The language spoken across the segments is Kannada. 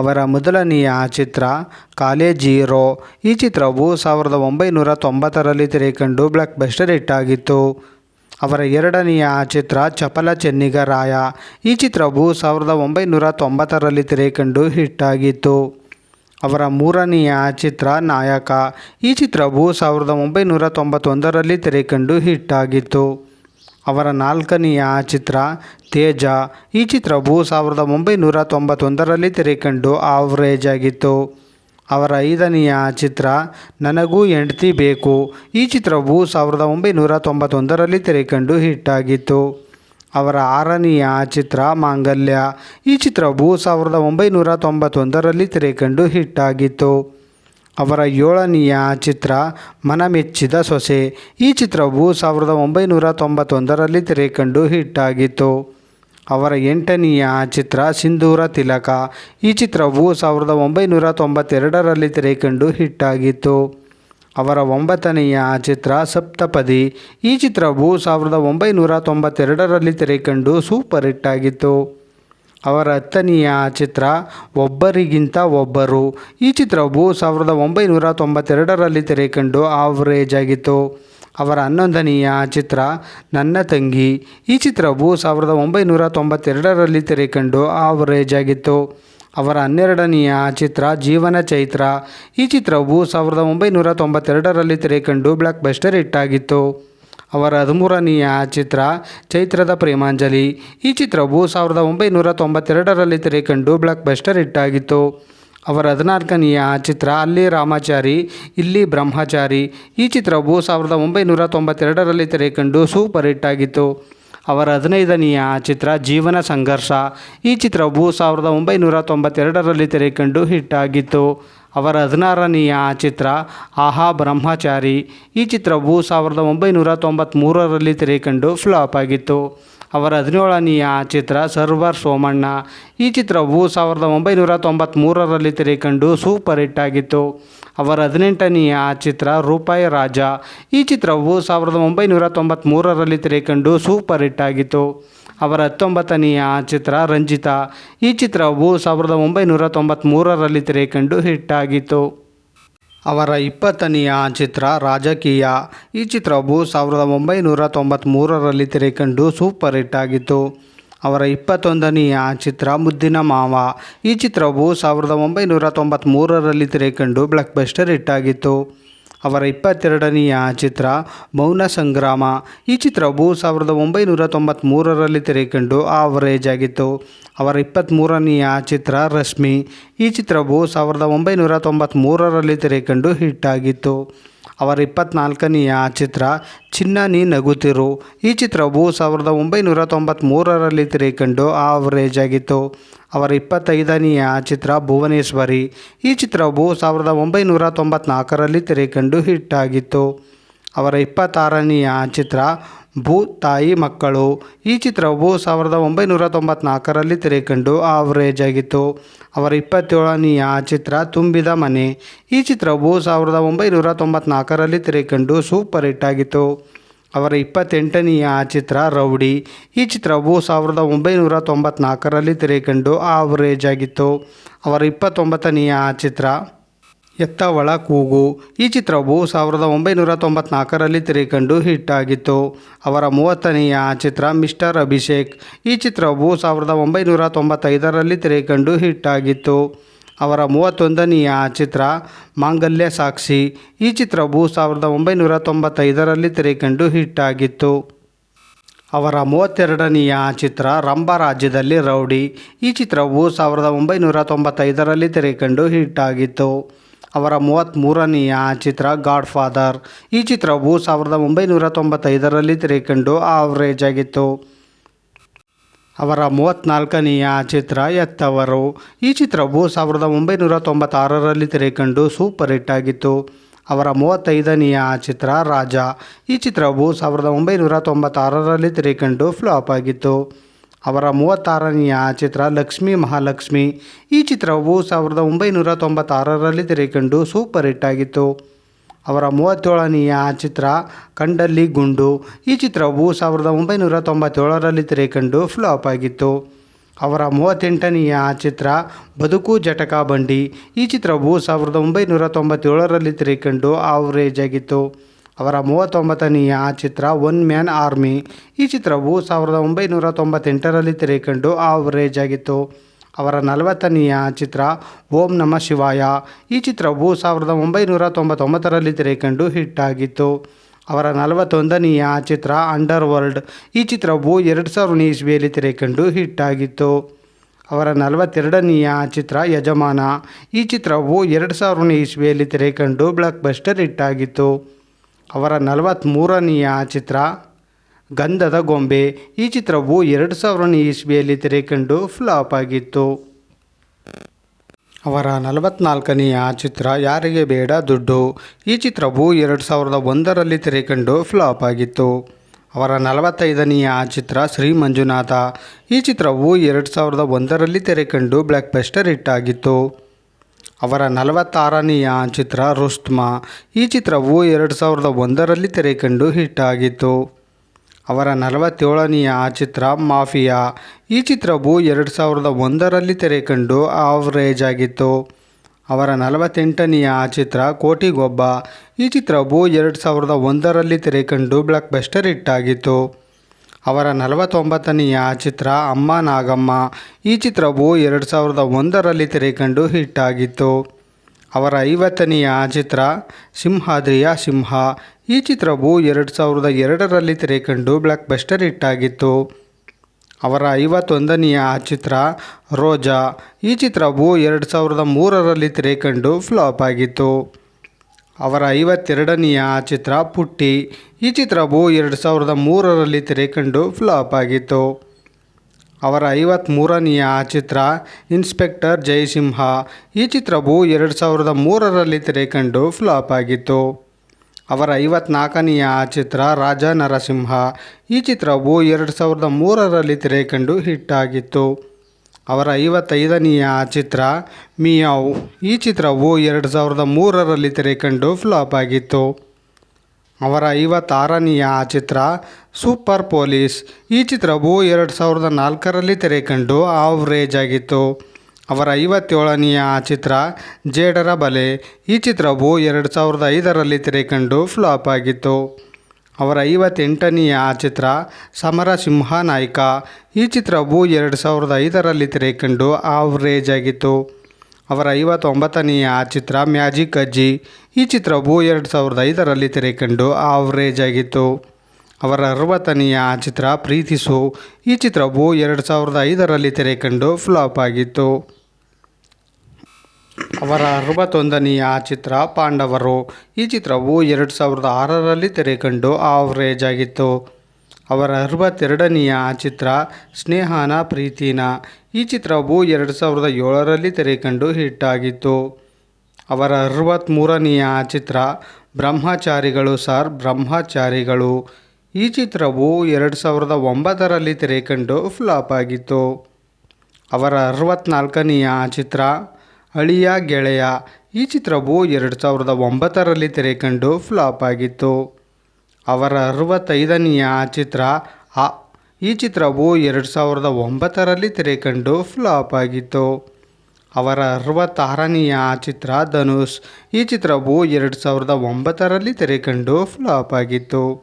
ಅವರ ಮೊದಲನೆಯ ಚಿತ್ರ ಕಾಲೇಜೀರೋ. ಈ ಚಿತ್ರವು ಸಾವಿರದ ಒಂಬೈನೂರ ತೊಂಬತ್ತರಲ್ಲಿ ತೆರೆಕಂಡು ಬ್ಲಾಕ್ ಬಸ್ಟರ್ ಹಿಟ್ ಆಗಿತ್ತು ಅವರ ಎರಡನೆಯ ಚಿತ್ರ ಚಪಲ ಚೆನ್ನಿಗರಾಯ. ಈ ಚಿತ್ರವು ಸಾವಿರದ ಒಂಬೈನೂರ ತೊಂಬತ್ತರಲ್ಲಿ ತೆರೆಕಂಡು ಹಿಟ್ ಆಗಿತ್ತು ಅವರ ಮೂರನೆಯ ಚಿತ್ರ ನಾಯಕ. ಈ ಚಿತ್ರವು ಸಾವಿರದ ಒಂಬೈನೂರ ತೊಂಬತ್ತೊಂದರಲ್ಲಿ ತೆರೆಕಂಡು ಹಿಟ್ ಆಗಿತ್ತು ಅವರ ನಾಲ್ಕನೆಯ ಚಿತ್ರ, ತೇಜ. ಈ ಚಿತ್ರವು ಸಾವಿರದ ಒಂಬೈನೂರ ತೊಂಬತ್ತೊಂದರಲ್ಲಿ ತೆರೆಕಂಡು ಆವರೇಜ್ ಆಗಿತ್ತು ಅವರ ಐದನೆಯ ಚಿತ್ರ, ನನಗೂ ಹೆಂಡತಿ ಬೇಕು. ಈ ಚಿತ್ರವು ಸಾವಿರದ ಒಂಬೈನೂರ ತೊಂಬತ್ತೊಂದರಲ್ಲಿ ತೆರೆಕಂಡು ಹಿಟ್ ಆಗಿತ್ತು ಅವರ ಆರನೆಯ ಚಿತ್ರ, ಮಾಂಗಲ್ಯ. ಈ ಚಿತ್ರವು ಸಾವಿರದ ಒಂಬೈನೂರ ತೊಂಬತ್ತೊಂದರಲ್ಲಿ ತೆರೆಕಂಡು ಹಿಟ್ ಆಗಿತ್ತು ಅವರ ಏಳನೆಯ ಚಿತ್ರ ಮನಮೆಚ್ಚಿದ ಸೊಸೆ. ಈ ಚಿತ್ರವು ಸಾವಿರದ ಒಂಬೈನೂರ ತೊಂಬತ್ತೊಂದರಲ್ಲಿ ತೆರೆಕಂಡು ಹಿಟ್ ಆಗಿತ್ತು ಅವರ ಎಂಟನೆಯ ಚಿತ್ರ ಸಿಂಧೂರ ತಿಲಕ. ಈ ಚಿತ್ರವು ಸಾವಿರದ ಒಂಬೈನೂರ ತೊಂಬತ್ತೆರಡರಲ್ಲಿ ತೆರೆಕಂಡು ಹಿಟ್ ಆಗಿತ್ತು ಅವರ ಒಂಬತ್ತನೆಯ ಚಿತ್ರ ಸಪ್ತಪದಿ. ಈ ಚಿತ್ರವು ಸಾವಿರದ ಒಂಬೈನೂರ ತೊಂಬತ್ತೆರಡರಲ್ಲಿ ತೆರೆಕಂಡು ಸೂಪರ್ ಹಿಟ್ ಆಗಿತ್ತು ಅವರ ಹತ್ತನೆಯ ಚಿತ್ರ ಒಬ್ಬರಿಗಿಂತ ಒಬ್ಬರು. ಈ ಚಿತ್ರವು ಸಾವಿರದ ಒಂಬೈನೂರ ತೊಂಬತ್ತೆರಡರಲ್ಲಿ ತೆರೆಕಂಡು ಆವರೇಜ್ ಆಗಿತ್ತು. ಅವರ ಹನ್ನೊಂದನೆಯ ಚಿತ್ರ ನನ್ನ ತಂಗಿ. ಈ ಚಿತ್ರವು ಸಾವಿರದ ಒಂಬೈನೂರ ತೊಂಬತ್ತೆರಡರಲ್ಲಿ ತೆರೆಕಂಡು ಆವರೇಜ್ ಆಗಿತ್ತು. ಅವರ ಹನ್ನೆರಡನೆಯ ಚಿತ್ರ ಜೀವನ ಚೈತ್ರ. ಈ ಚಿತ್ರವು ಸಾವಿರದ ಒಂಬೈನೂರ ತೊಂಬತ್ತೆರಡರಲ್ಲಿ ತೆರೆಕಂಡು ಬ್ಲಾಕ್ ಬಸ್ಟರ್ ಹಿಟ್ ಆಗಿತ್ತು. ಅವರ ಹದಿಮೂರನೆಯ ಚಿತ್ರ ಚೈತ್ರದ ಪ್ರೇಮಾಂಜಲಿ. ಈ ಚಿತ್ರವು ಸಾವಿರದ ಒಂಬೈನೂರ ತೊಂಬತ್ತೆರಡರಲ್ಲಿ ತೆರೆಕಂಡು ಬ್ಲಾಕ್ ಬಸ್ಟರ್ ಹಿಟ್ಟಾಗಿತ್ತು ಅವರ ಹದಿನಾಲ್ಕನೆಯ ಚಿತ್ರ ಅಲ್ಲಿ ರಾಮಾಚಾರಿ, ಇಲ್ಲಿ ಬ್ರಹ್ಮಚಾರಿ. ಈ ಚಿತ್ರವು ಸಾವಿರದ ಒಂಬೈನೂರ ತೊಂಬತ್ತೆರಡರಲ್ಲಿ ತೆರೆಕಂಡು ಸೂಪರ್ ಹಿಟ್ ಆಗಿತ್ತು. ಅವರ ಹದಿನೈದನೆಯ ಚಿತ್ರ ಜೀವನ ಸಂಘರ್ಷ. ಈ ಚಿತ್ರವು ಸಾವಿರದ ಒಂಬೈನೂರ ತೊಂಬತ್ತೆರಡರಲ್ಲಿ ತೆರೆಕಂಡು ಹಿಟ್ ಆಗಿತ್ತು. ಅವರ ಹದಿನಾರನೆಯ ಚಿತ್ರ ಆಹಾ ಬ್ರಹ್ಮಚಾರಿ. ಈ ಚಿತ್ರವು ಸಾವಿರದ ಒಂಬೈನೂರ ತೊಂಬತ್ತ್ಮೂರರಲ್ಲಿ ತೆರೆಕಂಡು ಫ್ಲಾಪ್ ಆಗಿತ್ತು. ಅವರ ಹದಿನೇಳನೆಯ ಚಿತ್ರ ಸರ್ವರ್ ಸೋಮಣ್ಣ. ಈ ಚಿತ್ರವು ಸಾವಿರದ ಒಂಬೈನೂರ ತೊಂಬತ್ತ್ಮೂರರಲ್ಲಿ ತೆರೆಕಂಡು ಸೂಪರ್ ಹಿಟ್ ಆಗಿತ್ತು. ಅವರ ಹದಿನೆಂಟನೆಯ ಚಿತ್ರ ರೂಪಾಯಿ ರಾಜ. ಈ ಚಿತ್ರವು ಸಾವಿರದ ಒಂಬೈನೂರ ತೊಂಬತ್ತ್ಮೂರರಲ್ಲಿ ತೆರೆಕಂಡು ಸೂಪರ್ ಹಿಟ್ ಆಗಿತ್ತು. ಅವರ ಹತ್ತೊಂಬತ್ತನೆಯ ಚಿತ್ರ ರಂಜಿತಾ. ಈ ಚಿತ್ರವು ಸಾವಿರದ ಒಂಬೈನೂರ ತೊಂಬತ್ತ್ಮೂರರಲ್ಲಿ ತೆರೆಕಂಡು ಹಿಟ್ ಆಗಿತ್ತು. ಅವರ ಇಪ್ಪತ್ತನೆಯ ಚಿತ್ರ ರಾಜಕೀಯ. ಈ ಚಿತ್ರವು ಸಾವಿರದ ಒಂಬೈನೂರ ತೊಂಬತ್ತ್ಮೂರರಲ್ಲಿ ತೆರೆಕಂಡು ಸೂಪರ್ ಹಿಟ್ ಆಗಿತ್ತು. ಅವರ ಇಪ್ಪತ್ತೊಂದನೆಯ ಚಿತ್ರ ಮುದ್ದಿನ ಮಾವ. ಈ ಚಿತ್ರವು ಸಾವಿರದ ಒಂಬೈನೂರ ತೊಂಬತ್ತ್ಮೂರರಲ್ಲಿ ತೆರೆಕಂಡು ಬ್ಲಾಕ್ ಬಸ್ಟರ್ ಹಿಟ್ ಆಗಿತ್ತು. ಅವರ ಇಪ್ಪತ್ತೆರಡನೆಯ ಚಿತ್ರ ಮೌನ ಸಂಗ್ರಾಮ. ಈ ಚಿತ್ರವು ಸಾವಿರದ ಒಂಬೈನೂರ ತೊಂಬತ್ತ್ಮೂರರಲ್ಲಿ ತೆರೆಕಂಡು ಆವರೇಜ್ ಆಗಿತ್ತು. ಅವರ ಇಪ್ಪತ್ತ್ಮೂರನೆಯ ಚಿತ್ರ ರಶ್ಮಿ. ಈ ಚಿತ್ರವು ಸಾವಿರದ ಒಂಬೈನೂರ ತೊಂಬತ್ತ್ಮೂರರಲ್ಲಿ ತೆರೆಕಂಡು ಹಿಟ್ ಆಗಿತ್ತು. ಅವರ ಇಪ್ಪತ್ತ್ನಾಲ್ಕನೆಯ ಚಿತ್ರ, ಚಿನ್ನ ನೀ ನಗುತ್ತಿರು ಈ ಚಿತ್ರವು ಸಾವಿರದ ಒಂಬೈನೂರ ತೊಂಬತ್ತ್ಮೂರರಲ್ಲಿ ತೆರೆಕಂಡು ಆವರೇಜ್ ಆಗಿತ್ತು. ಅವರ ಇಪ್ಪತ್ತೈದನೆಯ ಚಿತ್ರ, ಭುವನೇಶ್ವರಿ ಈ ಚಿತ್ರವು ಸಾವಿರದ ಒಂಬೈನೂರ ತೊಂಬತ್ನಾಲ್ಕರಲ್ಲಿ ತೆರೆಕಂಡು ಹಿಟ್ ಆಗಿತ್ತು. ಅವರ ಇಪ್ಪತ್ತಾರನೆಯ ಚಿತ್ರ ಭೂ ತಾಯಿ ಮಕ್ಕಳು. ಈ ಚಿತ್ರವು ಸಾವಿರದ ಒಂಬೈನೂರ ತೊಂಬತ್ನಾಲ್ಕರಲ್ಲಿ ತೆರೆಕಂಡು ಆವರೇಜ್ ಆಗಿತ್ತು ಅವರ ಇಪ್ಪತ್ತೇಳನೆಯ ಚಿತ್ರ ತುಂಬಿದ ಮನೆ. ಈ ಚಿತ್ರವು ಸಾವಿರದ ಒಂಬೈನೂರ ತೊಂಬತ್ನಾಲ್ಕರಲ್ಲಿ ತೆರೆಕಂಡು ಸೂಪರ್ ಹಿಟ್ ಆಗಿತ್ತು. ಅವರ ಇಪ್ಪತ್ತೆಂಟನೆಯ ಚಿತ್ರ ರೌಡಿ. ಈ ಚಿತ್ರವು ಸಾವಿರದ ಒಂಬೈನೂರ ತೊಂಬತ್ನಾಲ್ಕರಲ್ಲಿ ತೆರೆಕಂಡು ಆವರೇಜ್ ಆಗಿತ್ತು ಅವರ ಇಪ್ಪತ್ತೊಂಬತ್ತನೆಯ ಚಿತ್ರ ಎತ್ತ ಒಳ ಕೂಗು. ಈ ಚಿತ್ರವು ಸಾವಿರದ ಒಂಬೈನೂರ ತೊಂಬತ್ನಾಲ್ಕರಲ್ಲಿ ತೆರೆಕಂಡು ಹಿಟ್ ಆಗಿತ್ತು. ಅವರ ಮೂವತ್ತನೆಯ ಚಿತ್ರ ಮಿಸ್ಟರ್ ಅಭಿಷೇಕ್. ಈ ಚಿತ್ರವು ಸಾವಿರದ ಒಂಬೈನೂರ ತೊಂಬತ್ತೈದರಲ್ಲಿ ತೆರೆಕಂಡು ಹಿಟ್ ಆಗಿತ್ತು. ಅವರ ಮೂವತ್ತೊಂದನೆಯ ಚಿತ್ರ ಮಾಂಗಲ್ಯ ಸಾಕ್ಷಿ. ಈ ಚಿತ್ರವು ಸಾವಿರದ ಒಂಬೈನೂರ ತೊಂಬತ್ತೈದರಲ್ಲಿ ತೆರೆಕಂಡು ಹಿಟ್ ಆಗಿತ್ತು. ಅವರ ಮೂವತ್ತೆರಡನೆಯ ಚಿತ್ರ ರಂಭ ರಾಜ್ಯದಲ್ಲಿ ರೌಡಿ. ಈ ಚಿತ್ರವು ಸಾವಿರದ ಒಂಬೈನೂರ ತೊಂಬತ್ತೈದರಲ್ಲಿ ತೆರೆಕಂಡು ಹಿಟ್ ಆಗಿತ್ತು. ಅವರ ಮೂವತ್ತ್ಮೂರನೆಯ ಚಿತ್ರ ಗಾಡ್ ಫಾದರ್ ಈ ಚಿತ್ರವು ಸಾವಿರದ ಒಂಬೈನೂರ ತೊಂಬತ್ತೈದರಲ್ಲಿ ತೆರೆಕಂಡು ಆವರೇಜ್ ಆಗಿತ್ತು. ಅವರ ಮೂವತ್ತ್ನಾಲ್ಕನೆಯ ಚಿತ್ರ ಎತ್ತವರು ಈ ಚಿತ್ರವು ಸಾವಿರದ ಒಂಬೈನೂರ ತೊಂಬತ್ತಾರರಲ್ಲಿ ತೆರೆಕಂಡು ಸೂಪರ್ ಹಿಟ್ ಆಗಿತ್ತು. ಅವರ ಮೂವತ್ತೈದನೆಯ ಚಿತ್ರ ರಾಜ ಈ ಚಿತ್ರವು ಸಾವಿರದ ಒಂಬೈನೂರ ತೊಂಬತ್ತಾರರಲ್ಲಿ ತೆರೆಕಂಡು ಫ್ಲಾಪ್ ಆಗಿತ್ತು. ಅವರ ಮೂವತ್ತಾರನೆಯ ಚಿತ್ರ ಲಕ್ಷ್ಮೀ ಮಹಾಲಕ್ಷ್ಮಿ. ಈ ಚಿತ್ರವು ಸಾವಿರದ ಒಂಬೈನೂರ ತೊಂಬತ್ತಾರರಲ್ಲಿ ತೆರೆಕಂಡು ಸೂಪರ್ ಹಿಟ್ ಆಗಿತ್ತು. ಅವರ ಮೂವತ್ತೇಳನೆಯ ಚಿತ್ರ ಕಂಡಲ್ಲಿ ಗುಂಡು. ಈ ಚಿತ್ರವು ಸಾವಿರದ ಒಂಬೈನೂರ ತೊಂಬತ್ತೇಳರಲ್ಲಿ ತೆರೆಕಂಡು ಫ್ಲಾಪ್ ಆಗಿತ್ತು. ಅವರ ಮೂವತ್ತೆಂಟನೆಯ ಚಿತ್ರ ಬದುಕು ಜಟಕ ಬಂಡಿ. ಈ ಚಿತ್ರವು ಸಾವಿರದ ಒಂಬೈನೂರ ತೊಂಬತ್ತೇಳರಲ್ಲಿ ತೆರೆಕಂಡು ಆವರೇಜ್ ಆಗಿತ್ತು. ಅವರ ಮೂವತ್ತೊಂಬತ್ತನೆಯ ಚಿತ್ರ ಒನ್ ಮ್ಯಾನ್ ಆರ್ಮಿ. ಈ ಚಿತ್ರವು ಸಾವಿರದ ಒಂಬೈನೂರ ತೊಂಬತ್ತೆಂಟರಲ್ಲಿ ತೆರೆಕಂಡು ಆವರೇಜ್ ಆಗಿತ್ತು ಅವರ ನಲವತ್ತನೆಯ ಚಿತ್ರ ಓಂ ನಮ ಶಿವಾಯ. ಈ ಚಿತ್ರವು ಸಾವಿರದ ಒಂಬೈನೂರ ತೊಂಬತ್ತೊಂಬತ್ತರಲ್ಲಿ ತೆರೆಕಂಡು ಹಿಟ್ ಆಗಿತ್ತು ಅವರ ನಲವತ್ತೊಂದನೆಯ ಚಿತ್ರ ಅಂಡರ್ ವರ್ಲ್ಡ್ ಈ ಚಿತ್ರವು ಎರಡು ಸಾವಿರದ ಇಸ್ವಿಯಲ್ಲಿ ತೆರೆಕಂಡು ಹಿಟ್ ಆಗಿತ್ತು ಅವರ ನಲವತ್ತೆರಡನೆಯ ಚಿತ್ರ ಯಜಮಾನ. ಈ ಚಿತ್ರವು ಎರಡು ಸಾವಿರದ ಇಸ್ವಿಯಲ್ಲಿ ತೆರೆಕಂಡು ಬ್ಲಾಕ್ ಬಸ್ಟರ್ ಹಿಟ್ ಆಗಿತ್ತು ಅವರ ನಲವತ್ತ್ಮೂರನೆಯ ಚಿತ್ರ ಗಂಧದ ಗೊಂಬೆ. ಈ ಚಿತ್ರವು ಎರಡು ಸಾವಿರನೇ ಇಸ್ವಿಯಲ್ಲಿ ತೆರೆಕಂಡು ಫ್ಲಾಪ್ ಆಗಿತ್ತು. ಅವರ ನಲವತ್ನಾಲ್ಕನೆಯ ಚಿತ್ರ ಯಾರಿಗೆ ಬೇಡ ದುಡ್ಡು. ಈ ಚಿತ್ರವು ಎರಡು ಸಾವಿರದ ಒಂದರಲ್ಲಿ ತೆರೆಕಂಡು ಫ್ಲಾಪ್ ಆಗಿತ್ತು. ಅವರ ನಲವತ್ತೈದನೆಯ ಚಿತ್ರ ಶ್ರೀ ಮಂಜುನಾಥ. ಈ ಚಿತ್ರವು ಎರಡು ಸಾವಿರದ ಒಂದರಲ್ಲಿ ತೆರೆಕಂಡು ಬ್ಲ್ಯಾಕ್ ಬಸ್ಟರ್ ಹಿಟ್ ಆಗಿತ್ತು. ಅವರ ನಲವತ್ತಾರನೆಯ ಚಿತ್ರ ರುಸ್ತ್ಮಾ. ಈ ಚಿತ್ರವು ಎರಡು ಸಾವಿರದ ಒಂದರಲ್ಲಿ ತೆರೆಕಂಡು ಹಿಟ್ ಆಗಿತ್ತು. ಅವರ ನಲವತ್ತೇಳನೆಯ ಚಿತ್ರ ಮಾಫಿಯಾ. ಈ ಚಿತ್ರವು ಎರಡು ಸಾವಿರದ ಒಂದರಲ್ಲಿ ತೆರೆಕಂಡು ಆವರೇಜ್ ಆಗಿತ್ತು. ಅವರ ನಲವತ್ತೆಂಟನೆಯ ಚಿತ್ರ ಕೋಟಿಗೊಬ್ಬ. ಈ ಚಿತ್ರವು ಎರಡು ಸಾವಿರದ ಒಂದರಲ್ಲಿ ತೆರೆಕಂಡು ಬ್ಲಾಕ್ ಬಸ್ಟರ್ ಹಿಟ್ ಆಗಿತ್ತು. ಅವರ ನಲವತ್ತೊಂಬತ್ತನೆಯ ಚಿತ್ರ ಅಮ್ಮ ನಾಗಮ್ಮ. ಈ ಚಿತ್ರವು ಎರಡು ಸಾವಿರದ ಒಂದರಲ್ಲಿ ತೆರೆಕಂಡು ಹಿಟ್ ಆಗಿತ್ತು. ಅವರ ಐವತ್ತನೆಯ ಚಿತ್ರ ಸಿಂಹಾದ್ರಿಯ ಸಿಂಹ. ಈ ಚಿತ್ರವು ಎರಡು ಸಾವಿರದ ಎರಡರಲ್ಲಿ ತೆರೆಕಂಡು ಬ್ಲಾಕ್ ಬಸ್ಟರ್ ಹಿಟ್ ಆಗಿತ್ತು. ಅವರ ಐವತ್ತೊಂದನೆಯ ಚಿತ್ರ ರೋಜಾ. ಈ ಚಿತ್ರವು ಎರಡು ಸಾವಿರದ ಮೂರರಲ್ಲಿ ತೆರೆಕಂಡು ಫ್ಲಾಪ್ ಆಗಿತ್ತು. ಅವರ ಐವತ್ತೆರಡನೆಯ ಚಿತ್ರ ಪುಟ್ಟಿ. ಈ ಚಿತ್ರವು ಎರಡು ಸಾವಿರದ ಮೂರರಲ್ಲಿ ತೆರೆಕಂಡು ಫ್ಲಾಪ್ ಆಗಿತ್ತು. ಅವರ ಐವತ್ತ್ಮೂರನೆಯ ಚಿತ್ರ ಇನ್ಸ್ಪೆಕ್ಟರ್ ಜಯಸಿಂಹ. ಈ ಚಿತ್ರವು ಎರಡು ಸಾವಿರದ ಮೂರರಲ್ಲಿ ತೆರೆಕಂಡು ಫ್ಲಾಪ್ ಆಗಿತ್ತು. ಅವರ ಐವತ್ನಾಲ್ಕನೆಯ ಚಿತ್ರ ರಾಜ ನರಸಿಂಹ. ಈ ಚಿತ್ರವು ಎರಡು ಸಾವಿರದ ಮೂರರಲ್ಲಿ ತೆರೆಕಂಡು ಹಿಟ್ ಆಗಿತ್ತು. ಅವರ ಐವತ್ತೈದನೆಯ ಚಿತ್ರ ಮಿಯಾವ್. ಈ ಚಿತ್ರವು ಎರಡು ಸಾವಿರದ ಮೂರರಲ್ಲಿ ತೆರೆಕಂಡು ಫ್ಲಾಪ್ ಆಗಿತ್ತು. ಅವರ ಐವತ್ತಾರನೆಯ ಚಿತ್ರ ಸೂಪರ್ ಪೊಲೀಸ್. ಈ ಚಿತ್ರವು ಎರಡು ಸಾವಿರದ ನಾಲ್ಕರಲ್ಲಿ ತೆರೆಕಂಡು ಆವ್ರೇಜ್ ಆಗಿತ್ತು. ಅವರ ಐವತ್ತೇಳನೆಯ ಚಿತ್ರ ಜೇಡರ ಬಲೆ. ಈ ಚಿತ್ರವು ಎರಡು ಸಾವಿರದ ಐದರಲ್ಲಿ ತೆರೆಕಂಡು ಫ್ಲಾಪ್ ಆಗಿತ್ತು. ಅವರ ಐವತ್ತೆಂಟನೆಯ ಚಿತ್ರ ಸಮರ ಸಿಂಹ ನಾಯಕ ಈ ಚಿತ್ರವು ಎರಡು ಸಾವಿರದ ಐದರಲ್ಲಿ ತೆರೆಕಂಡು ಆವ್ರೇಜ್ ಆಗಿತ್ತು ಅವರ ಐವತ್ತೊಂಬತ್ತನೆಯ ಚಿತ್ರ ಮ್ಯಾಜಿಕ್ ಅಜ್ಜಿ. ಈ ಚಿತ್ರವು ಎರಡು ಸಾವಿರದ ಐದರಲ್ಲಿ ತೆರೆಕಂಡು ಆವ್ರೇಜ್ ಆಗಿತ್ತು ಅವರ ಅರವತ್ತನೆಯ ಚಿತ್ರ ಪ್ರೀತಿಸು ಈ ಚಿತ್ರವು ಎರಡು ಸಾವಿರದ ಐದರಲ್ಲಿ ತೆರೆಕಂಡು ಫ್ಲಾಪ್ ಆಗಿತ್ತು. ಅವರ ಅರವತ್ತೊಂದನೆಯ ಚಿತ್ರ ಪಾಂಡವರು. ಈ ಚಿತ್ರವು ಎರಡು ಸಾವಿರದ ಆರರಲ್ಲಿ ತೆರೆಕಂಡು ಆವರೇಜ್ ಆಗಿತ್ತು. ಅವರ ಅರವತ್ತೆರಡನೆಯ ಚಿತ್ರ ಸ್ನೇಹನ ಪ್ರೀತಿನ. ಈ ಚಿತ್ರವು ಎರಡು ಸಾವಿರದ ಏಳರಲ್ಲಿ ತೆರೆಕಂಡು ಹಿಟ್ ಆಗಿತ್ತು. ಅವರ ಅರವತ್ತ್ಮೂರನೆಯ ಚಿತ್ರ ಬ್ರಹ್ಮಚಾರಿಗಳು ಸರ್ ಬ್ರಹ್ಮಚಾರಿಗಳು. ಈ ಚಿತ್ರವು ಎರಡು ಸಾವಿರದ ಒಂಬತ್ತರಲ್ಲಿ ತೆರೆಕಂಡು ಫ್ಲಾಪ್ ಆಗಿತ್ತು. ಅವರ ಅರವತ್ತ್ನಾಲ್ಕನೆಯ ಚಿತ್ರ ಅಳಿಯ ಗೆಳೆಯ. ಈ ಚಿತ್ರವು ಎರಡು ಸಾವಿರದ ಒಂಬತ್ತರಲ್ಲಿ ತೆರೆಕಂಡು ಫ್ಲಾಪ್ ಆಗಿತ್ತು. ಅವರ ಅರವತ್ತೈದನೆಯ ಚಿತ್ರ ಆ, ಈ ಚಿತ್ರವು ಎರಡು ಸಾವಿರದ ಒಂಬತ್ತರಲ್ಲಿ ತೆರೆಕಂಡು ಫ್ಲಾಪ್ ಆಗಿತ್ತು. ಅವರ ಅರವತ್ತಾರನೆಯ ಚಿತ್ರ ಧನುಷ್, ಈ ಚಿತ್ರವು ಎರಡು ಸಾವಿರದ ಒಂಬತ್ತರಲ್ಲಿ ತೆರೆಕಂಡು ಫ್ಲಾಪ್ ಆಗಿತ್ತು.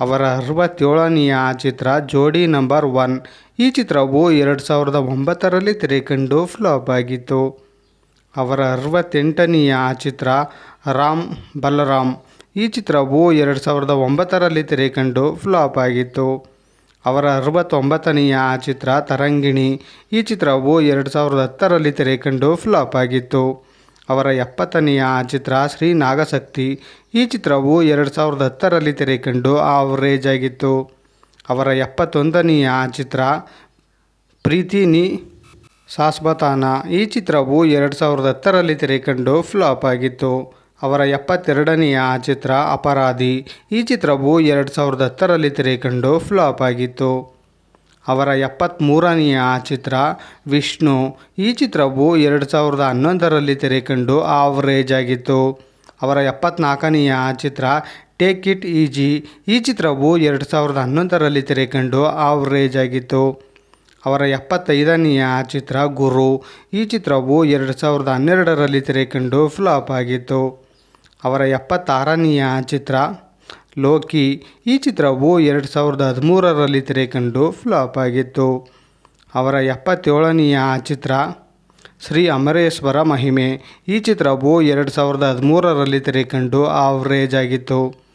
ಅವರ ಅರವತ್ತೇಳನೆಯ ಚಿತ್ರ ಜೋಡಿ ನಂಬರ್ ಒನ್, ಈ ಚಿತ್ರವು ಎರಡು ಸಾವಿರದ ಒಂಬತ್ತರಲ್ಲಿ ತೆರೆಕಂಡು ಫ್ಲಾಪ್ ಆಗಿತ್ತು. ಅವರ ಅರವತ್ತೆಂಟನೆಯ ಚಿತ್ರ ರಾಮ್ ಬಲರಾಮ್. ಈ ಚಿತ್ರವು ಎರಡು ಸಾವಿರದ ಒಂಬತ್ತರಲ್ಲಿ ತೆರೆಕಂಡು ಫ್ಲಾಪ್ ಆಗಿತ್ತು. ಅವರ ಅರವತ್ತೊಂಬತ್ತನೆಯ ಚಿತ್ರ ತರಂಗಿಣಿ. ಈ ಚಿತ್ರವು ಎರಡು ಸಾವಿರದ ಹತ್ತರಲ್ಲಿ ತೆರೆಕಂಡು ಫ್ಲಾಪ್ ಆಗಿತ್ತು. ಅವರ ಎಪ್ಪತ್ತನೆಯ ಚಿತ್ರ ಶ್ರೀ ನಾಗಶಕ್ತಿ. ಈ ಚಿತ್ರವು ಎರಡು ಸಾವಿರದ ಹತ್ತರಲ್ಲಿ ತೆರೆಕಂಡು ಆವರೇಜ್ ಆಗಿತ್ತು. ಅವರ ಎಪ್ಪತ್ತೊಂದನೆಯ ಚಿತ್ರ ಪ್ರೀತಿ ನೀ ಶಾಶ್ವತಾನ ಈ ಚಿತ್ರವು ಎರಡು ಸಾವಿರದ ಹತ್ತರಲ್ಲಿ ತೆರೆಕಂಡು ಫ್ಲಾಪ್ ಆಗಿತ್ತು. ಅವರ ಎಪ್ಪತ್ತೆರಡನೆಯ ಚಿತ್ರ ಅಪರಾಧಿ. ಈ ಚಿತ್ರವು ಎರಡು ಸಾವಿರದ ಹತ್ತರಲ್ಲಿ ತೆರೆಕಂಡು ಫ್ಲಾಪ್ ಆಗಿತ್ತು. ಅವರ ಎಪ್ಪತ್ತ್ಮೂರನೆಯ ಚಿತ್ರ ವಿಷ್ಣು. ಈ ಚಿತ್ರವು ಎರಡು ಸಾವಿರದ ಹನ್ನೊಂದರಲ್ಲಿ ತೆರೆಕಂಡು ಆವರೇಜ್ ಆಗಿತ್ತು. ಅವರ ಎಪ್ಪತ್ನಾಲ್ಕನೆಯ ಚಿತ್ರ ಟೇಕ್ ಇಟ್ ಈಜಿ. ಈ ಚಿತ್ರವು ಎರಡು ಸಾವಿರದ ಹನ್ನೊಂದರಲ್ಲಿ ತೆರೆಕಂಡು ಆವರೇಜ್ ಆಗಿತ್ತು. ಅವರ ಎಪ್ಪತ್ತೈದನೆಯ ಚಿತ್ರ ಗುರು. ಈ ಚಿತ್ರವು ಎರಡು ಸಾವಿರದ ಹನ್ನೆರಡರಲ್ಲಿ ತೆರೆಕಂಡು ಫ್ಲಾಪ್ ಆಗಿತ್ತು. ಅವರ ಎಪ್ಪತ್ತಾರನೆಯ ಚಿತ್ರ ಲೋಕಿ. ಈ ಚಿತ್ರವು ಎರಡು ಸಾವಿರದ ಹದಿಮೂರರಲ್ಲಿ ತೆರೆಕಂಡು ಫ್ಲಾಪ್ ಆಗಿತ್ತು. ಅವರ ಎಪ್ಪತ್ತೇಳನೆಯ ಚಿತ್ರ ಶ್ರೀ ಅಮರೇಶ್ವರ ಮಹಿಮೆ. ಈ ಚಿತ್ರವು ಎರಡು ಸಾವಿರದ ಹದಿಮೂರರಲ್ಲಿ ತೆರೆಕಂಡು ಆವರೇಜ್ ಆಗಿತ್ತು.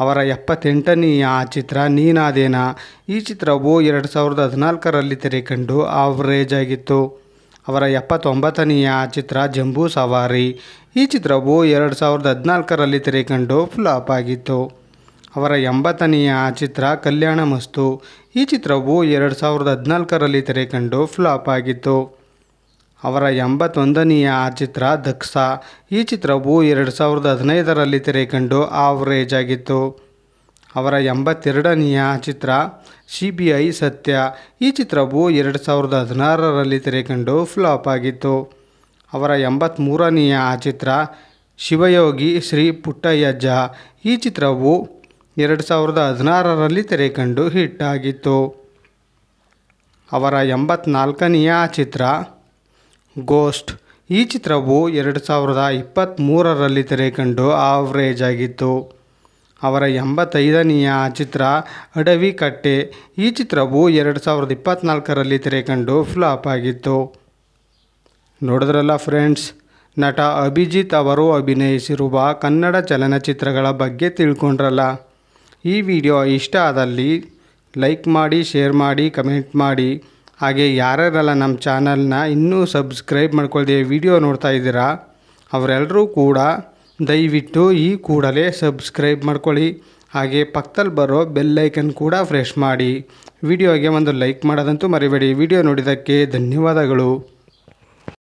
ಅವರ ಎಪ್ಪತ್ತೆಂಟನೆಯ ಚಿತ್ರ ನೀನಾದೇನ? ಈ ಚಿತ್ರವು ಎರಡು ಸಾವಿರದ ಹದಿನಾಲ್ಕರಲ್ಲಿ ತೆರೆಕಂಡು ಆವರೇಜ್ ಆಗಿತ್ತು. ಅವರ ಎಪ್ಪತ್ತೊಂಬತ್ತನೆಯ ಚಿತ್ರ ಜಂಬೂ ಸವಾರಿ. ಈ ಚಿತ್ರವು ಎರಡು ಸಾವಿರದ ಹದಿನಾಲ್ಕರಲ್ಲಿ ತೆರೆಕಂಡು ಫ್ಲಾಪ್ ಆಗಿತ್ತು. ಅವರ ಎಂಬತ್ತನೆಯ ಚಿತ್ರ ಕಲ್ಯಾಣ ಮಸ್ತು. ಈ ಚಿತ್ರವು ಎರಡು ಸಾವಿರದ ಹದಿನಾಲ್ಕರಲ್ಲಿ ತೆರೆಕಂಡು ಫ್ಲಾಪ್ ಆಗಿತ್ತು. ಅವರ ಎಂಬತ್ತೊಂದನೆಯ ಚಿತ್ರ ದಕ್ಷ ಈ ಚಿತ್ರವು ಎರಡು ಸಾವಿರದ ಹದಿನೈದರಲ್ಲಿ ತೆರೆಕಂಡು ಆವರೇಜ್ ಆಗಿತ್ತು. ಅವರ ಎಂಬತ್ತೆರಡನೆಯ ಚಿತ್ರ ಸಿ ಬಿ ಐ ಸತ್ಯ. ಈ ಚಿತ್ರವು ಎರಡು ಸಾವಿರದ ಹದಿನಾರರಲ್ಲಿ ತೆರೆಕಂಡು ಫ್ಲಾಪ್ ಆಗಿತ್ತು. ಅವರ ಎಂಬತ್ತ್ಮೂರನೆಯ ಚಿತ್ರ ಶಿವಯೋಗಿ ಶ್ರೀ ಪುಟ್ಟಯ್ಯಜ್ಜ. ಈ ಚಿತ್ರವು ಎರಡು ಸಾವಿರದ ಹದಿನಾರರಲ್ಲಿ ತೆರೆಕಂಡು ಹಿಟ್ ಆಗಿತ್ತು. ಅವರ ಎಂಬತ್ನಾಲ್ಕನೆಯ ಚಿತ್ರ ಗೋಸ್ಟ್ ಈ ಚಿತ್ರವು ಎರಡು ಸಾವಿರದ ಇಪ್ಪತ್ತ್ಮೂರರಲ್ಲಿ ತೆರೆಕಂಡು ಆವ್ರೇಜ್ ಆಗಿತ್ತು. ಅವರ ಎಂಬತ್ತೈದನೆಯ ಚಿತ್ರ ಅಡವಿ ಕಟ್ಟೆ. ಈ ಚಿತ್ರವು ಎರಡು ಸಾವಿರದ ಇಪ್ಪತ್ತ್ನಾಲ್ಕರಲ್ಲಿ ತೆರೆಕಂಡು ಫ್ಲಾಪ್ ಆಗಿತ್ತು. ನೋಡಿದ್ರಲ್ಲ ಫ್ರೆಂಡ್ಸ್ ನಟ ಅಭಿಜಿತ್ ಅವರು ಅಭಿನಯಿಸಿರುವ ಕನ್ನಡ ಚಲನಚಿತ್ರಗಳ ಬಗ್ಗೆ ತಿಳ್ಕೊಂಡ್ರಲ್ಲ. ಈ ವಿಡಿಯೋ ಇಷ್ಟ ಆದಲ್ಲಿ ಲೈಕ್ ಮಾಡಿ, ಶೇರ್ ಮಾಡಿ, ಕಮೆಂಟ್ ಮಾಡಿ. ಹಾಗೆ ಯಾರ್ಯಾರಲ್ಲ ನಮ್ಮ ಚಾನಲ್ನ ಇನ್ನೂ ಸಬ್ಸ್ಕ್ರೈಬ್ ಮಾಡ್ಕೊಳ್ದೆ ವಿಡಿಯೋ ನೋಡ್ತಾ ಇದ್ದೀರಾ ಅವರೆಲ್ಲರೂ ಕೂಡ ದಯವಿಟ್ಟು ಈ ಕೂಡಲೇ ಸಬ್ಸ್ಕ್ರೈಬ್ ಮಾಡ್ಕೊಳ್ಳಿ. ಹಾಗೆ ಪಕ್ಕದಲ್ಲಿ ಬರೋ ಬೆಲ್ಲೈಕನ್ ಕೂಡ ಫ್ರೆಶ್ ಮಾಡಿ. ವಿಡಿಯೋಗೆ ಒಂದು ಲೈಕ್ ಮಾಡೋದಂತೂ ಮರಿಬೇಡಿ. ವಿಡಿಯೋ ನೋಡಿದ್ದಕ್ಕೆ ಧನ್ಯವಾದಗಳು.